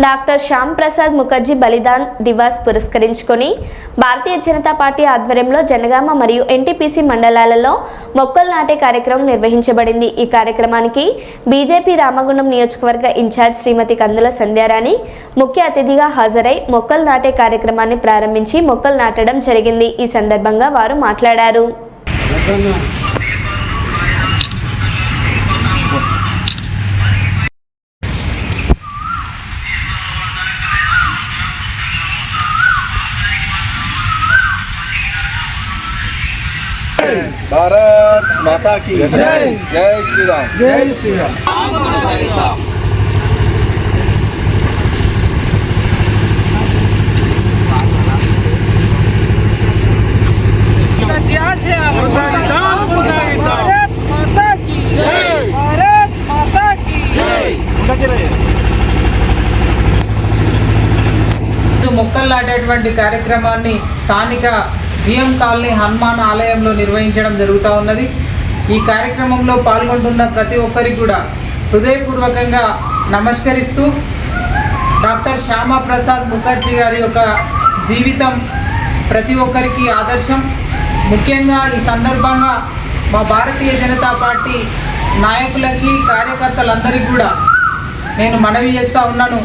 Doctor Shyam Prasad Mukherjee Balidan Diwas పురస్కరించుకొని Bharatiya Janata party ఆధ్వర్యంలో జనగామ మరియు ఎన్టీపీసీ మండలాలలో మొక్కలు నాటే కార్యక్రమం నిర్వహించబడింది. ఈ కార్యక్రమానికి బీజేపీ రామగుండం నియోజకవర్గ ఇన్ఛార్జ్ శ్రీమతి కందుల సంధ్యారాణి ముఖ్య అతిథిగా హాజరై మొక్కలు నాటే కార్యక్రమాన్ని ప్రారంభించి మొక్కలు నాటడం జరిగింది. ఈ సందర్భంగా వారు మాట్లాడారు. माता की जय श्री राम जय श्री राम మొక్కల్లాడేటువంటి కార్యక్రమాన్ని స్థానిక జిఎం కాలనీ హనుమాన్ ఆలయంలో నిర్వహించడం జరుగుతూ ఉన్నది. ఈ కార్యక్రమంలో పాల్గొంటున్న ప్రతి ఒక్కరికి కూడా హృదయపూర్వకంగా నమస్కరిస్తూ డాక్టర్ శ్యామప్రసాద్ ముఖర్జీ గారి యొక్క జీవితం ప్రతి ఒక్కరికి ఆదర్శం. ముఖ్యంగా ఈ సందర్భంగా మా భారతీయ జనతా పార్టీ నాయకులకి కార్యకర్తలందరికీ కూడా నేను మనవి చేస్తూ ఉన్నాను.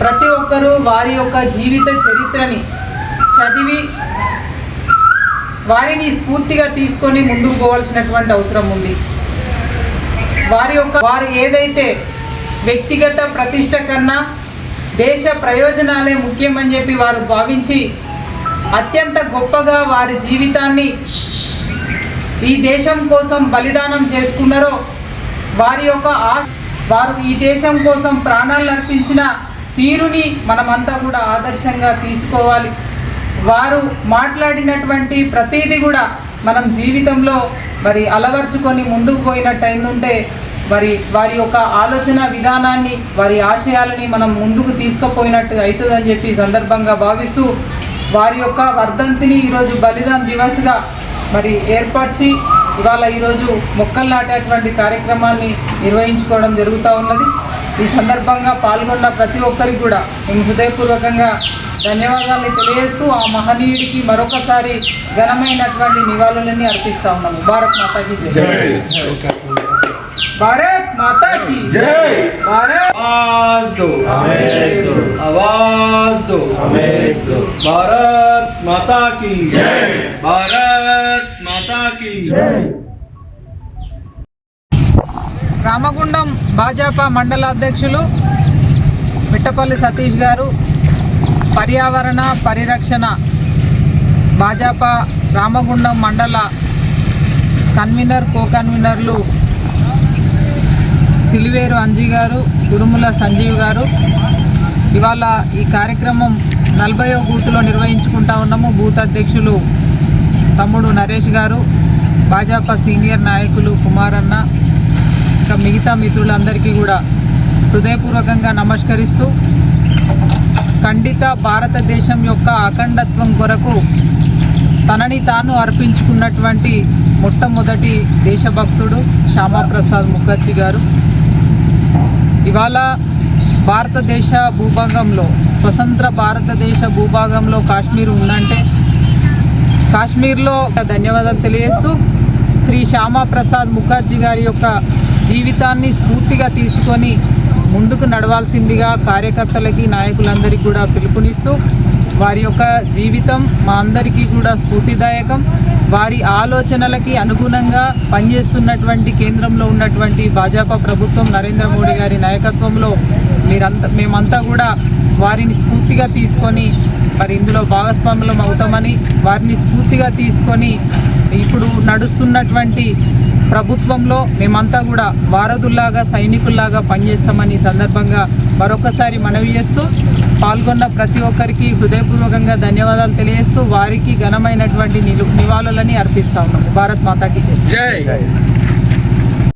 ప్రతి ఒక్కరూ వారి యొక్క జీవిత చరిత్రని చదివి వారిని స్ఫూర్తిగా తీసుకొని ముందుకు పోవాల్సినటువంటి అవసరం ఉంది. వారి యొక్క వారు ఏదైతే వ్యక్తిగత ప్రతిష్ట కన్నా దేశ ప్రయోజనాలే ముఖ్యమని చెప్పి వారు భావించి అత్యంత గొప్పగా వారి జీవితాన్ని ఈ దేశం కోసం బలిదానం చేసుకున్నారో వారి యొక్క ఆశ వారు ఈ దేశం కోసం ప్రాణాలు అర్పించిన తీరుని మనమంతా కూడా ఆదర్శంగా తీసుకోవాలి. వారు మాట్లాడినటువంటి ప్రతిదీ కూడా మనం జీవితంలో మరి అలవర్చుకొని ముందుకు పోయినట్టు అయిందంటే మరి వారి యొక్క ఆలోచన విధానాన్ని వారి ఆశయాలని మనం ముందుకు తీసుకుపోయినట్టు అవుతుందని చెప్పి సందర్భంగా భావిస్తూ వారి యొక్క వర్ధంతిని ఈరోజు బలిదాన్ దివస్గా మరి ఏర్పరిచి ఇవాళ ఈరోజు మొక్కలు నాటేటువంటి కార్యక్రమాన్ని నిర్వహించుకోవడం జరుగుతూ ఉన్నది. ఈ సందర్భంగా పాల్గొన్న ప్రతి ఒక్కరికి కూడా మేము హృదయపూర్వకంగా ధన్యవాదాలు తెలియజేస్తూ ఆ మహనీయుడికి మరొకసారి ఘనమైనటువంటి నివాళులన్నీ అర్పిస్తా ఉన్నాము. భారత్ మాతాకి భారత్ మాతాకి దో. దో. భారత్ మాతాకి భారత్ మాతాకి రామగుండం భాజపా మండల అధ్యక్షులు మిట్టపల్లి సతీష్ గారు పర్యావరణ పరిరక్షణ భాజపా రామగుండం మండల కన్వీనర్ కో కన్వీనర్లు సిలివేరు అంజీ గారు గురుముల సంజీవ్ గారు. ఇవాళ ఈ కార్యక్రమం నలభైవ బూత్లో నిర్వహించుకుంటా ఉన్నాము. బూత్ అధ్యక్షులు తమ్ముడు నరేష్ గారు భాజపా సీనియర్ నాయకులు కుమారన్న ఇంకా మిగతా మిత్రులందరికీ కూడా హృదయపూర్వకంగా నమస్కరిస్తూ ఖండిత భారతదేశం యొక్క అఖండత్వం కొరకు తనని తాను అర్పించుకున్నటువంటి మొట్టమొదటి దేశభక్తుడు శ్యామాప్రసాద్ ముఖర్జీ గారు. ఇవాళ భారతదేశ భూభాగంలో స్వతంత్ర భారతదేశ భూభాగంలో కాశ్మీర్ ఉందంటే కాశ్మీర్లో ధన్యవాదాలు తెలియజేస్తూ శ్రీ శ్యామాప్రసాద్ ముఖర్జీ గారి యొక్క జీవితాన్ని స్ఫూర్తిగా తీసుకొని ముందుకు నడవాల్సిందిగా కార్యకర్తలకి నాయకులందరికీ కూడా పిలుపునిస్తూ వారి యొక్క జీవితం మా అందరికీ కూడా స్ఫూర్తిదాయకం. వారి ఆలోచనలకి అనుగుణంగా పనిచేస్తున్నటువంటి కేంద్రంలో ఉన్నటువంటి భాజపా ప్రభుత్వం నరేంద్ర మోడీ గారి నాయకత్వంలో మీరంతా మేమంతా కూడా వారిని స్ఫూర్తిగా తీసుకొని మరి ఇందులో భాగస్వాములం అవుతామని వారిని స్ఫూర్తిగా తీసుకొని ఇప్పుడు నడుస్తున్నటువంటి ప్రభుత్వంలో మేమంతా కూడా వారధుల్లాగా సైనికుల్లాగా పనిచేస్తామని ఈ సందర్భంగా మరొకసారి మనవి చేస్తూ పాల్గొన్న ప్రతి ఒక్కరికి హృదయపూర్వకంగా ధన్యవాదాలు తెలియజేస్తూ వారికి ఘనమైనటువంటి నిలు నివాళులని అర్పిస్తా ఉన్నాము భారత్ మాతాకి జై.